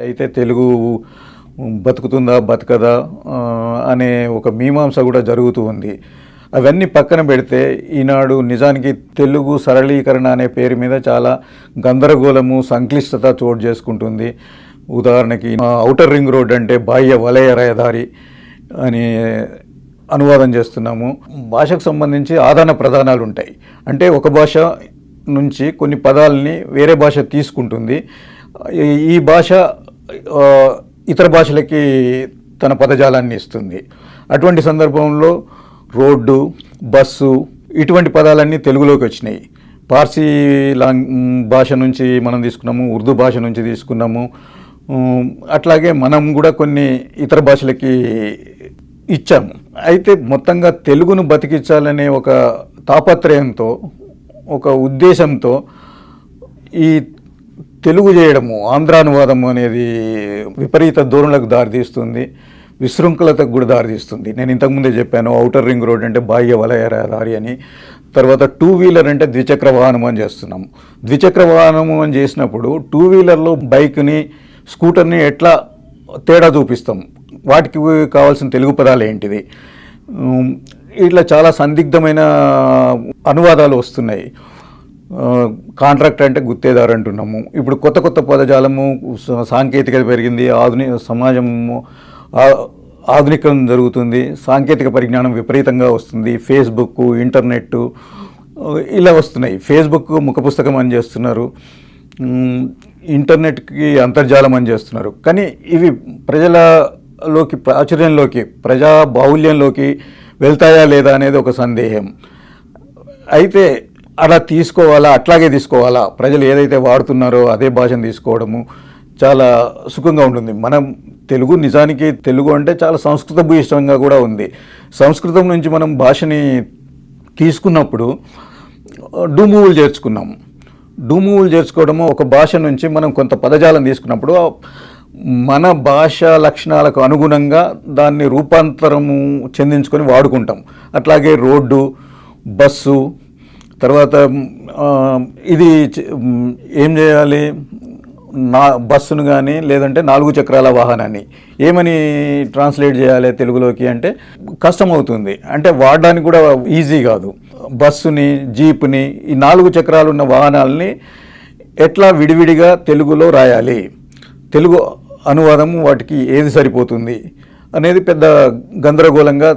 అయితే తెలుగు బతుకుతుందా బతకదా అనే ఒక మీమాంస కూడా జరుగుతూ ఉంది. అవన్నీ పక్కన పెడితే ఈనాడు నిజానికి తెలుగు సరళీకరణ అనే పేరు మీద చాలా గందరగోళము సంక్లిష్టత చోటు చేసుకుంటుంది. ఉదాహరణకి ఔటర్ రింగ్ రోడ్ అంటే బాహ్య వలయ రహదారి అని అనువాదం చేస్తున్నాము. భాషకు సంబంధించి ఆదాన ప్రధానాలు ఉంటాయి. అంటే ఒక భాష నుంచి కొన్ని పదాలని వేరే భాష తీసుకుంటుంది. ఈ- ఈ భాష ఇతర భాషలకి తన పదజాలాన్ని ఇస్తుంది. అటువంటి సందర్భంలో రోడ్డు బస్సు ఇటువంటి పదాలన్నీ తెలుగులోకి వచ్చినాయి. పార్సీ లాంగ్ భాష నుంచి మనం తీసుకున్నాము ఉర్దూ భాష నుంచి తీసుకున్నాము. అట్లాగే మనం కూడా కొన్ని ఇతర భాషలకి ఇచ్చాము. అయితే మొత్తంగా తెలుగును బతికించాలనే ఒక తాపత్రయంతో ఒక ఉద్దేశంతో ఈ తెలుగు చేయడము ఆంధ్రానువాదము అనేది విపరీత ధోరణులకు దారితీస్తుంది విశృంఖలతకు కూడా దారితీస్తుంది. నేను ఇంతకుముందే చెప్పాను ఔటర్ రింగ్ రోడ్ అంటే బాహ్య వలయ రహదారి అని. తర్వాత టూ వీలర్ అంటే ద్విచక్ర వాహనం అని చేస్తున్నాం. ద్విచక్ర వాహనము అని చేసినప్పుడు టూ వీలర్లో బైక్ని స్కూటర్ని ఎట్లా తేడా చూపిస్తాం? వాటికి కావాల్సిన తెలుగు పదాలు ఏంటిది ఇట్లా చాలా సందిగ్ధమైన అనువాదాలు వస్తున్నాయి. కాంట్రాక్ట్ అంటే గుత్తేదారు అంటున్నాము. ఇప్పుడు కొత్త కొత్త పదజాలము సాంకేతికత పెరిగింది ఆధునిక సమాజము ఆధునికం జరుగుతుంది సాంకేతిక పరిజ్ఞానం విపరీతంగా వస్తుంది ఫేస్బుక్ ఇంటర్నెట్ ఇలా వస్తున్నాయి. ఫేస్బుక్ ముఖ పుస్తకం అని చేస్తున్నారు ఇంటర్నెట్కి అంతర్జాలం అని చేస్తున్నారు. కానీ ఇవి ప్రజలలోకి ప్రాచుర్యంలోకి ప్రజా బాహుల్యంలోకి వెళ్తాయా లేదా అనేది ఒక సందేహం. అయితే అలా తీసుకోవాలా అట్లాగే తీసుకోవాలా? ప్రజలు ఏదైతే వాడుతున్నారో అదే భాషను తీసుకోవడము చాలా సుఖంగా ఉంటుంది. మనం తెలుగు నిజానికి తెలుగు అంటే చాలా సంస్కృత భూయిష్టంగా కూడా ఉంది. సంస్కృతం నుంచి మనం భాషని తీసుకున్నప్పుడు డూమూవులు చేర్చుకున్నాము డూమూవులు చేర్చుకోవడము ఒక భాష నుంచి మనం కొంత పదజాలం తీసుకున్నప్పుడు మన భాష లక్షణాలకు అనుగుణంగా దాన్ని రూపాంతరము చెందించుకొని వాడుకుంటాం. అట్లాగే రోడ్డు బస్సు తర్వాత ఇది ఏం చేయాలి? నా బస్సును కానీ లేదంటే నాలుగు చక్రాల వాహనాన్ని. ఏమని ట్రాన్స్లేట్ చేయాలి తెలుగులోకి అంటే కష్టం అవుతుంది అంటే వాడడానికి కూడా ఈజీ కాదు. బస్సుని జీప్ని ఈ నాలుగు చక్రాలు ఉన్న వాహనాలని ఎట్లా విడివిడిగా తెలుగులో రాయాలి? తెలుగు అనువాదం వాటికి ఏది సరిపోతుంది? అనేది పెద్ద గందరగోళంగా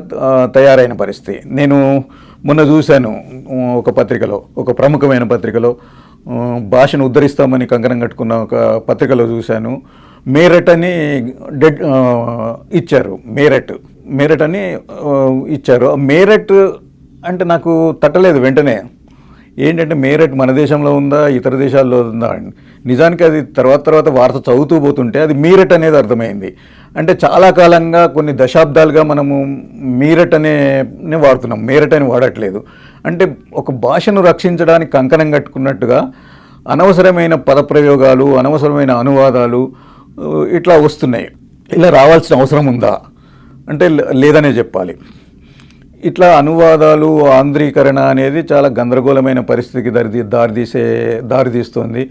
తయారైన పరిస్థితి. నేను మొన్న చూశాను ఒక పత్రికలో ఒక ప్రముఖమైన పత్రికలో. భాషను ఉద్ధరిస్తామని కంకణం కట్టుకున్న ఒక పత్రికలో చూశాను. మేరట్ అని డెడ్ ఇచ్చారు మేరట్. మేరట్ అని ఇచ్చారు. మేరట్ అంటే నాకు తట్టలేదు వెంటనే. ఏంటంటే మేరట్ మన దేశంలో ఉందా ఇతర దేశాల్లో ఉందా? నిజానికి అది తర్వాత తర్వాత వార్త చదువుతూ పోతుంటే అది మీరట్ అనేది అర్థమైంది. అంటే చాలా కాలంగా కొన్ని దశాబ్దాలుగా మనము మీరట్ అనే వాడుతున్నాం. మేరట్ అని వాడట్లేదు. అంటే ఒక భాషను రక్షించడానికి కంకణం కట్టుకున్నట్టుగా అనవసరమైన పదప్రయోగాలు అనవసరమైన అనువాదాలు ఇట్లా వస్తున్నాయి. ఇలా రావాల్సిన అవసరం ఉందా? అంటే లే- లేదనే చెప్పాలి. ఇట్లా అనువాదాలు ఆంధ్రీకరణ అనేది చాలా గందరగోళమైన పరిస్థితికి దారి దారితీసే దారితీస్తుంది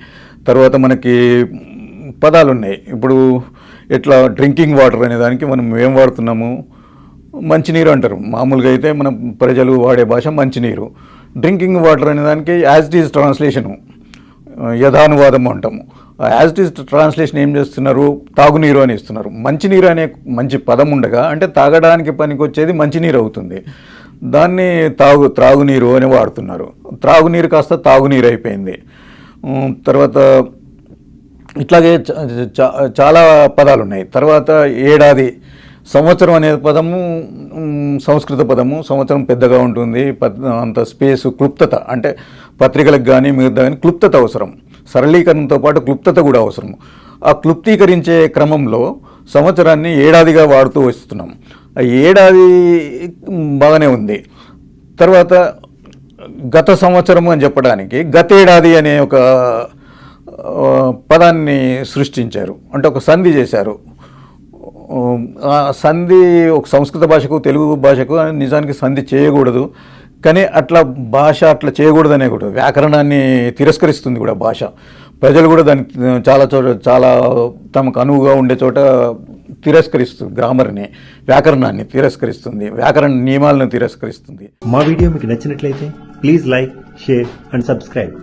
తర్వాత మనకి పదాలు ఉన్నాయి ఇప్పుడు ఇట్లా డ్రింకింగ్ వాటర్ అనే దానికి మనం ఏం వాడుతున్నాము? మంచినీరు అంటారు. మామూలుగా అయితే మన ప్రజలు వాడే భాష మంచినీరు. డ్రింకింగ్ వాటర్ అనే దానికి యాజ్ ఇట్ ఈజ్ ట్రాన్స్లేషను. యథానువాదం అంటాము. యాజ్ ఇట్ ఈస్ ట్రాన్స్లేషన్ ఏం చేస్తున్నారు? తాగునీరు అని ఇస్తున్నారు. మంచినీరు అనే మంచి పదం ఉండగా అంటే తాగడానికి పనికొచ్చేది మంచినీరు అవుతుంది. దాన్ని తాగు త్రాగునీరు అని వాడుతున్నారు. త్రాగునీరు కాస్త తాగునీరు అయిపోయింది. తర్వాత ఇట్లాగే చ- చ- చాలా పదాలు ఉన్నాయి. తర్వాత ఏడాది సంవత్సరం అనే పదము సంస్కృత పదము సంవత్సరం పెద్దగా ఉంటుంది. అంత స్పేస్ క్లుప్తత అంటే పత్రికలకు కానీ మిగతా కానీ క్లుప్తత అవసరం. సరళీకరణతో పాటు క్లుప్తత కూడా అవసరం. ఆ క్లుప్తీకరించే క్రమంలో సంవత్సరాన్ని ఏడాదిగా వాడుతూ వస్తున్నాం. ఆ ఏడాది బాగానే ఉంది. తర్వాత గత సంవత్సరం అని చెప్పడానికి గతేడాది అనే ఒక పదాన్ని సృష్టించారు. అంటే ఒక సంధి చేశారు. ఆ సంధి ఒక సంస్కృత భాషకు తెలుగు భాషకు నిజానికి సంధి చేయకూడదు. కానీ అట్లా భాష అట్లా చేయకూడదనే కూడా వ్యాకరణాన్ని తిరస్కరిస్తుంది కూడా భాష. ప్రజలు కూడా దాన్ని చాలా చోట చాలా తమకు అనువుగా ఉండే చోట తిరస్కరిస్తుంది గ్రామర్ని వ్యాకరణాన్ని తిరస్కరిస్తుంది వ్యాకరణ నియమాలను తిరస్కరిస్తుంది. మా వీడియో మీకు నచ్చినట్లయితే please like share and subscribe.